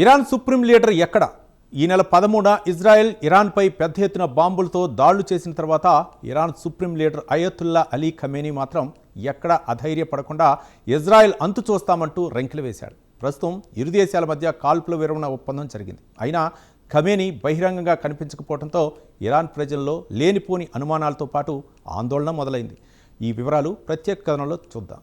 Iran supreme leader ఎక్కడ? ఈ నెల పదమూడున ఇజ్రాయెల్ ఇరాన్పై పెద్ద ఎత్తున బాంబులతో దాడులు చేసిన తర్వాత Iran supreme leader Ayatollah Ali Khamenei మాత్రం ఎక్కడ అధైర్యపడకుండా ఇజ్రాయెల్ అంతు చూస్తామంటూ రెంకిలు వేశాడు. ప్రస్తుతం ఇరు దేశాల మధ్య కాల్పుల విరమణ ఒప్పందం జరిగింది. అయినా ఖమేనీ బహిరంగంగా కనిపించకపోవడంతో ఇరాన్ ప్రజల్లో లేనిపోని అనుమానాలతో పాటు ఆందోళన మొదలైంది. ఈ వివరాలు ప్రత్యేక కథనంలో చూద్దాం.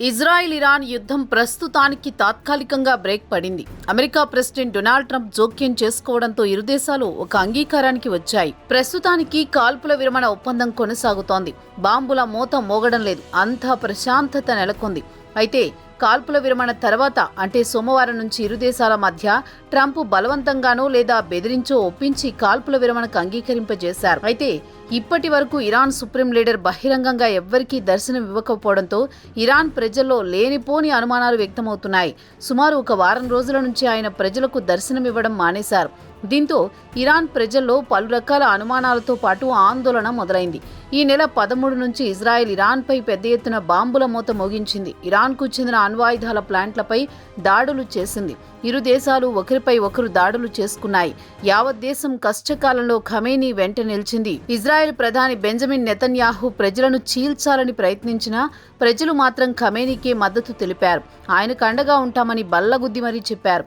ఇజ్రాయిల్ ఇరాన్ యుద్ధం ప్రస్తుతానికి తాత్కాలికంగా బ్రేక్ పడింది. అమెరికా ప్రెసిడెంట్ డొనాల్డ్ ట్రంప్ జోక్యం చేసుకోవడంతో ఇరు దేశాలు ఒక అంగీకారానికి వచ్చాయి. ప్రస్తుతానికి కాల్పుల విరమణ ఒప్పందం కొనసాగుతోంది. బాంబుల మూత మోగడం లేదు. అంతా ప్రశాంతత నెలకొంది. అయితే కాల్పుల విరమణ తర్వాత అంటే సోమవారం నుంచి ఇరు దేశాల మధ్య ట్రంప్ బలవంతంగానో లేదా బెదిరించో ఒప్పించి కాల్పుల విరమణకు అంగీకరింపజేశారు. అయితే ఇప్పటి వరకు ఇరాన్ సుప్రీం లీడర్ బహిరంగంగా ఎవ్వరికీ దర్శనం ఇవ్వకపోవడంతో ఇరాన్ ప్రజల్లో లేనిపోని అనుమానాలు వ్యక్తమవుతున్నాయి. సుమారు ఒక వారం రోజుల నుంచి ఆయన ప్రజలకు దర్శనం ఇవ్వడం మానేశారు. దీంతో ఇరాన్ ప్రజల్లో పలు రకాల అనుమానాలతో పాటు ఆందోళన మొదలైంది. ఈ నెల పదమూడు నుంచి ఇజ్రాయెల్ ఇరాన్పై పెద్ద ఎత్తున బాంబుల మూత మోగించింది. ఇరాన్కు చెందిన అణ్వాయుధాల ప్లాంట్లపై దాడులు చేసింది. ఇరు దేశాలు ఒకరిపై ఒకరు దాడులు చేసుకున్నాయి. యావత్ దేశం కష్టకాలంలో ఖమేనీ వెంట నిలిచింది. ఇజ్రాయెల్ ప్రధాని బెంజమిన్ నెతన్యాహు ప్రజలను చీల్చాలని ప్రయత్నించినా ప్రజలు మాత్రం ఖమేనీకే మద్దతు తెలిపారు. ఆయనకు అండగా ఉంటామని బల్లగుద్ది మరీ చెప్పారు.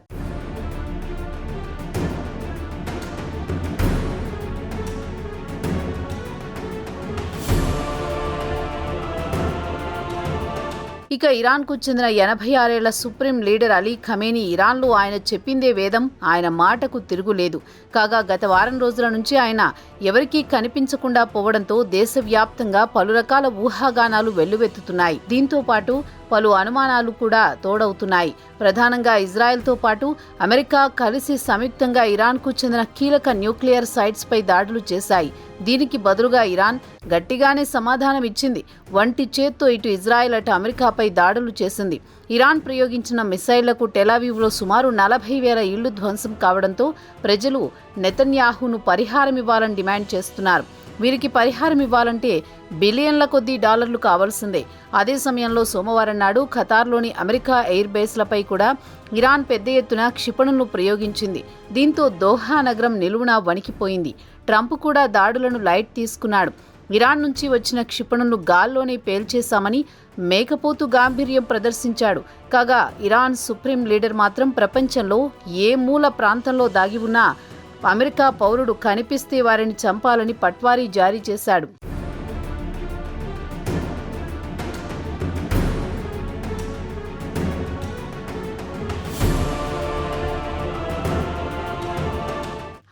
ఇక ఇరాన్కు చెందిన ఎనభై ఆరేళ్ళ సుప్రీం లీడర్ అలీ ఖమేనీ ఇరాన్లో ఆయన చెప్పిందే వేదం ఆయన మాటకు తిరుగులేదు. కాగా గత వారం రోజుల నుంచి ఆయన ఎవరికీ కనిపించకుండా పోవడంతో దేశవ్యాప్తంగా పలు రకాల ఊహాగానాలు వెల్లువెత్తుతున్నాయి. దీంతో పాటు పలు అనుమానాలు కూడా తోడవుతున్నాయి. ప్రధానంగా ఇజ్రాయెల్తో పాటు అమెరికా కలిసి సంయుక్తంగా ఇరాన్కు చెందిన కీలక న్యూక్లియర్ సైట్స్పై దాడులు చేశాయి. దీనికి బదులుగా ఇరాన్ గట్టిగానే సమాధానం ఇచ్చింది. వంటి చేత్తో ఇటు ఇజ్రాయెల్ అటు అమెరికాపై దాడులు చేసింది. ఇరాన్ ప్రయోగించిన మిసైళ్ళకు టెలావీవ్లో సుమారు నలభై వేల ఇళ్ళు ధ్వంసం కావడంతో ప్రజలు నెతన్యాహును పరిహారం ఇవ్వాలని డిమాండ్ చేస్తున్నారు. వీరికి పరిహారం ఇవ్వాలంటే బిలియన్ల కొద్దీ డాలర్లు కావాల్సిందే. అదే సమయంలో సోమవారం నాడు ఖతార్లోని అమెరికా ఎయిర్ బేస్లపై కూడా ఇరాన్ పెద్ద ఎత్తున క్షిపణులను ప్రయోగించింది. దీంతో దోహా నగరం నిలువునా వణికిపోయింది. ట్రంప్ కూడా దాడులను లైట్ తీసుకున్నాడు. ఇరాన్ నుంచి వచ్చిన క్షిపణులు గాల్లోనే పేల్చేశామని మేకపోతు గాంభీర్యం ప్రదర్శించాడు. కాగా ఇరాన్ సుప్రీం లీడర్ మాత్రం ప్రపంచంలో ఏ మూల ప్రాంతంలో దాగి ఉన్నా అమెరికా పౌరుడు కనిపిస్తే వారిని చంపాలని పట్వారీ జారీ చేశాడు.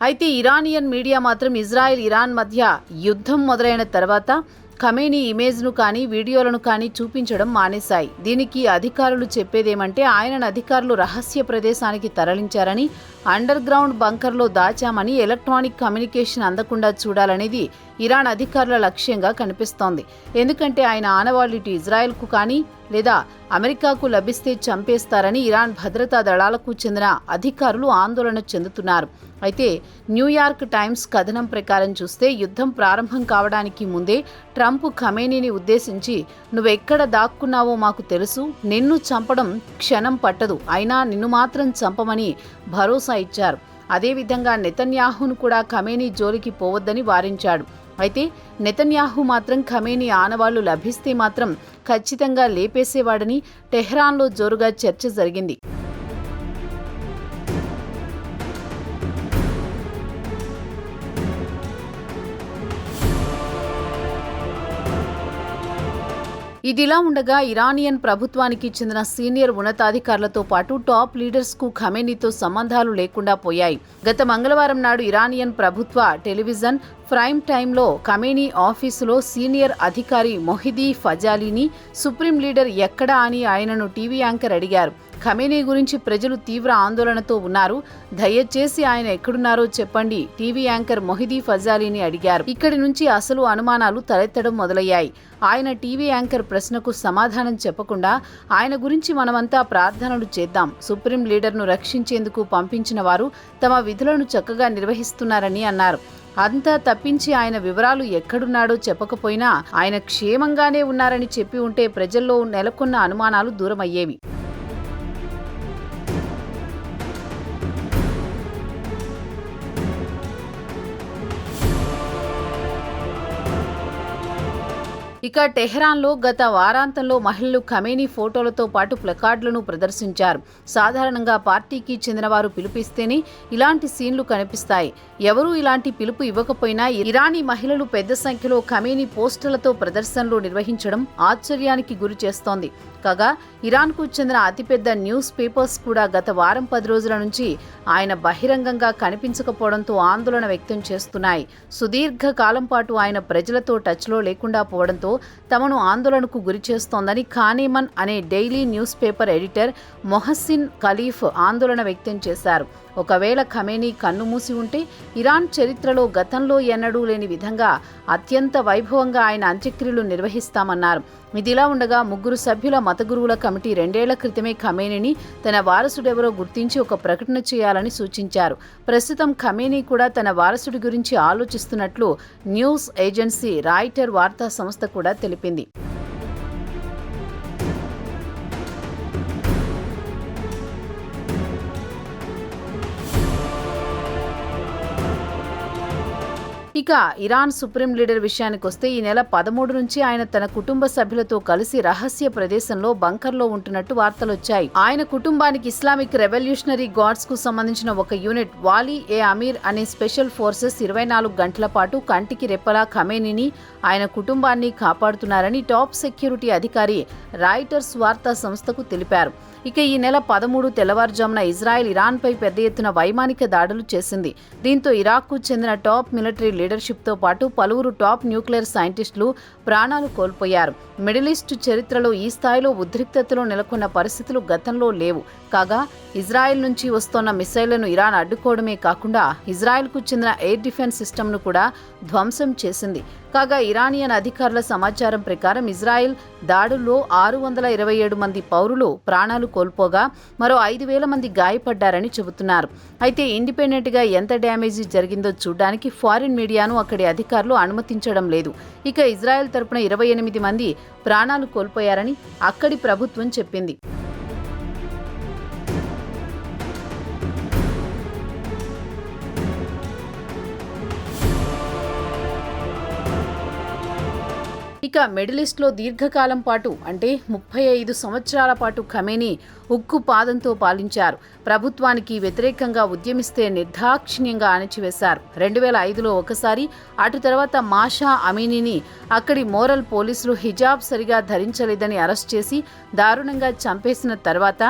అయితే ఇరానియన్ మీడియా మాత్రం ఇజ్రాయెల్ ఇరాన్ మధ్య యుద్ధం మొదలైన తర్వాత ఖమేనీ ఇమేజ్ను కానీ వీడియోలను కానీ చూపించడం మానేశాయి. దీనికి అధికారులు చెప్పేదేమంటే ఆయనను అధికారులు రహస్య ప్రదేశానికి తరలించారని అండర్ గ్రౌండ్ బంకర్లో దాచామని ఎలక్ట్రానిక్ కమ్యూనికేషన్ అందకుండా చూడాలనేది ఇరాన్ అధికారుల లక్ష్యంగా కనిపిస్తోంది. ఎందుకంటే ఆయన ఆనవాళ్ళు ఇటు ఇజ్రాయెల్కు కానీ లేదా అమెరికాకు లభిస్తే చంపేస్తారని ఇరాన్ భద్రతా దళాలకు చెందిన అధికారులు ఆందోళన చెందుతున్నారు. అయితే న్యూయార్క్ టైమ్స్ కథనం ప్రకారం చూస్తే యుద్ధం ప్రారంభం కావడానికి ముందే ట్రంప్ ఖమేనీని ఉద్దేశించి నువ్వెక్కడ దాక్కున్నావో మాకు తెలుసు. నిన్ను చంపడం క్షణం పట్టదు. అయినా నిన్ను మాత్రం చంపమని భరోసా ఇచ్చారు. అదేవిధంగా నెతన్యాహును కూడా ఖమేనీ జోలికి పోవద్దని వారించాడు. అయితే నెతన్యాహు మాత్రం ఖమేని ఆనవాళ్ళు లభిస్తే మాత్రం ఖచ్చితంగా లేపేసేవాడని టెహ్రాన్లో జోరుగా చర్చ జరిగింది. ఇదిలా ఉండగా ఇరానియన్ ప్రభుత్వానికి చెందిన సీనియర్ ఉన్నతాధికారులతో పాటు టాప్ లీడర్స్కు ఖమేనీతో సంబంధాలు లేకుండా పోయాయి. గత మంగళవారం నాడు ఇరానియన్ ప్రభుత్వ టెలివిజన్ ప్రైమ్ టైంలో ఖమేనీ ఆఫీసులో సీనియర్ అధికారి మొహిదీ ఫజాలీని సుప్రీం లీడర్ ఎక్కడా అని ఆయనను టీవీ యాంకర్ అడిగారు. ఖమేనీ గురించి ప్రజలు తీవ్ర ఆందోళనతో ఉన్నారు. దయచేసి ఆయన ఎక్కడున్నారో చెప్పండి టీవీ యాంకర్ మొహిదీ ఫజాలీని అడిగారు. ఇక్కడి నుంచి అసలు అనుమానాలు తలెత్తడం మొదలయ్యాయి. ఆయన టీవీ యాంకర్ ప్రశ్నకు సమాధానం చెప్పకుండా ఆయన గురించి మనమంతా ప్రార్థనలు చేద్దాం సుప్రీం లీడర్ను రక్షించేందుకు పంపించిన వారు తమ విధులను చక్కగా నిర్వహిస్తున్నారని అన్నారు. అంతా తప్పించి ఆయన వివరాలు ఎక్కడున్నాడో చెప్పకపోయినా ఆయన క్షేమంగానే ఉన్నారని చెప్పి ఉంటే ప్రజల్లో నెలకొన్న అనుమానాలు దూరమయ్యేవి. ఇక టెహ్రాన్లో గత వారాంతంలో మహిళలు ఖమేనీ ఫోటోలతో పాటు ప్లకార్డులను ప్రదర్శించారు. సాధారణంగా పార్టీకి చెందినవారు పిలుపిస్తేనే ఇలాంటి సీన్లు కనిపిస్తాయి. ఎవరూ ఇలాంటి పిలుపు ఇవ్వకపోయినా ఇరానీ మహిళలు పెద్ద సంఖ్యలో ఖమేనీ పోస్టులతో ప్రదర్శనలు నిర్వహించడం ఆశ్చర్యానికి గురి చేస్తోంది. కాగా ఇరాన్కు చెందిన అతిపెద్ద న్యూస్ పేపర్స్ కూడా గత వారం పది రోజుల నుంచి ఆయన బహిరంగంగా కనిపించకపోవడంతో ఆందోళన వ్యక్తం చేస్తున్నాయి. సుదీర్ఘ కాలం పాటు ఆయన ప్రజలతో టచ్లో లేకుండా పోవడంతో తమను ఆందోళనకు గురి చేస్తోందని ఖానీమన్ అనే daily news paper editor Mohsen Khalif ఆందోళన వ్యక్తం చేశారు. ఒకవేళ ఖమేనీ కన్నుమూసి ఉంటే ఇరాన్ చరిత్రలో గతంలో ఎన్నడూ లేని విధంగా అత్యంత వైభవంగా ఆయన అంత్యక్రియలు నిర్వహిస్తామన్నారు. ఇదిలా ఉండగా ముగ్గురు సభ్యుల మత గురువుల కమిటీ రెండేళ్ళ క్రితమే ఖమేనీని తన వారసుడెవరో గుర్తించి ఒక ప్రకటన చేయాలని సూచించారు. ప్రస్తుతం ఖమేనీ కూడా తన వారసుడి గురించి ఆలోచిస్తున్నట్లు న్యూస్ ఏజెన్సీ రాయిటర్ వార్తా సంస్థ కూడా తెలిపింది. ఇక ఇరాన్ సుప్రీం లీడర్ విషయానికి వస్తే ఈ నెల పదమూడు నుంచి ఆయన తన కుటుంబ సభ్యులతో కలిసి రహస్య ప్రదేశంలో బంకర్లో ఉంటున్నట్టు వార్తలొచ్చాయి ఆయన కుటుంబానికి ఇస్లామిక్ రెవల్యూషనరీ గార్డ్స్కు సంబంధించిన ఒక యూనిట్ వాలీ ఏ అమీర్ అనే స్పెషల్ ఫోర్సెస్ ఇరవై నాలుగు గంటల పాటు కంటికి రెప్పలా ఖమేనిని ఆయన కుటుంబాన్ని కాపాడుతున్నారని టాప్ సెక్యూరిటీ అధికారి రాయిటర్స్ వార్తా సంస్థకు తెలిపారు. ఇక ఈ నెల పదమూడు తెల్లవారుజామున ఇజ్రాయెల్ ఇరాన్పై పెద్ద ఎత్తున వైమానిక దాడులు చేసింది. దీంతో ఇరాక్కు చెందిన టాప్ మిలిటరీ లీడర్షిప్తో పాటు పలువురు టాప్ న్యూక్లియర్ సైంటిస్టులు ప్రాణాలు కోల్పోయారు. మిడిల్ ఈస్ట్ చరిత్రలో ఈ స్థాయిలో ఉద్రిక్తతలో నెలకొన్న పరిస్థితులు గతంలో లేవు. కాగా ఇజ్రాయెల్ నుంచి వస్తోన్న మిసైళ్ళను ఇరాన్ అడ్డుకోవడమే కాకుండా ఇజ్రాయెల్కు చెందిన ఎయిర్ డిఫెన్స్ సిస్టమ్ను కూడా ధ్వంసం చేసింది. కాగా ఇరానియన్ అధికారుల సమాచారం ప్రకారం ఇజ్రాయెల్ దాడుల్లో ఆరు వందల ఇరవై ఏడు మంది పౌరులు ప్రాణాలు కోల్పోగా మరో ఐదు వేల మంది గాయపడ్డారని చెబుతున్నారు. అయితే ఇండిపెండెంట్గా ఎంత డ్యామేజీ జరిగిందో చూడడానికి ఫారిన్ మీడియాను అక్కడి అధికారులు అనుమతించడం లేదు. ఇక ఇజ్రాయెల్ తరపున ఇరవై ఎనిమిది మంది ప్రాణాలు కోల్పోయారని అక్కడి ప్రభుత్వం చెప్పింది. ఇక మెడలిస్ట్లో దీర్ఘకాలం పాటు అంటే ముప్పై ఐదు సంవత్సరాల పాటు ఖమేని ఉక్కు పాదంతో పాలించారు. ప్రభుత్వానికి వ్యతిరేకంగా ఉద్యమిస్తే నిర్దాక్షిణ్యంగా అణచివేశారు. రెండు వేల ఐదులో ఒకసారి అటు తర్వాత మాషా అమీనిని అక్కడి మోరల్ పోలీసులు హిజాబ్ సరిగా ధరించలేదని అరెస్ట్ చేసి దారుణంగా చంపేసిన తర్వాత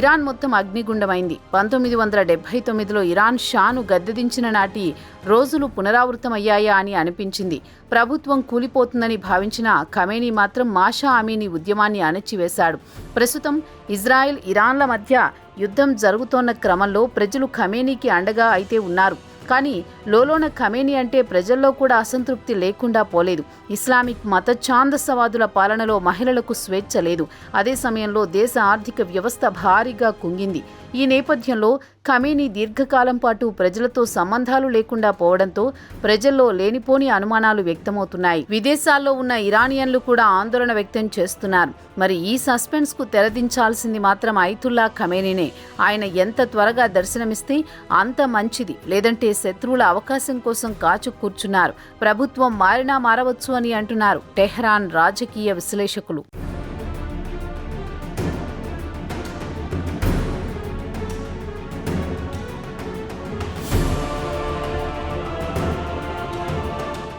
ఇరాన్ మొత్తం అగ్నిగుండమైంది. పంతొమ్మిది వందల డెబ్బై తొమ్మిదిలో ఇరాన్ షాను గద్దెదించిన నాటి రోజులు పునరావృతమయ్యాయా అని అనిపించింది. ప్రభుత్వం కూలిపోతుందని భావించిన ఖమేనీ మాత్రం మాషా అమీని ఉద్యమాన్ని అణచివేశాడు. ప్రస్తుతం ఇజ్రాయెల్ ఇరాన్ల మధ్య యుద్ధం జరుగుతోన్న క్రమంలో ప్రజలు ఖమేనీకి అండగా అయితే ఉన్నారు. కానీ లోలోన ఖమేనీ అంటే ప్రజల్లో కూడా అసంతృప్తి లేకుండా పోలేదు. ఇస్లామిక్ మత ఛాందసవాదుల పాలనలో మహిళలకు స్వేచ్ఛ లేదు. అదే సమయంలో దేశ ఆర్థిక వ్యవస్థ భారీగా కుంగింది. ఈ నేపథ్యంలో ఖమేనీ దీర్ఘకాలం పాటు ప్రజలతో సంబంధాలు లేకుండా పోవడంతో ప్రజల్లో లేనిపోని అనుమానాలు వ్యక్తమవుతున్నాయి. విదేశాల్లో ఉన్న ఇరానియన్లు కూడా ఆందోళన వ్యక్తం చేస్తున్నారు. మరి ఈ సస్పెన్స్కు తెరదించాల్సింది మాత్రం ఐతుల్లా ఖమేనీనే. ఆయన ఎంత త్వరగా దర్శనమిస్తే అంత మంచిది. లేదంటే శత్రువుల అవకాశం కోసం కాచు కూర్చున్నారు. ప్రభుత్వం మారినా మారవచ్చు అని అంటున్నారు. టెహ్రాన్ రాజకీయ విశ్లేషకులు.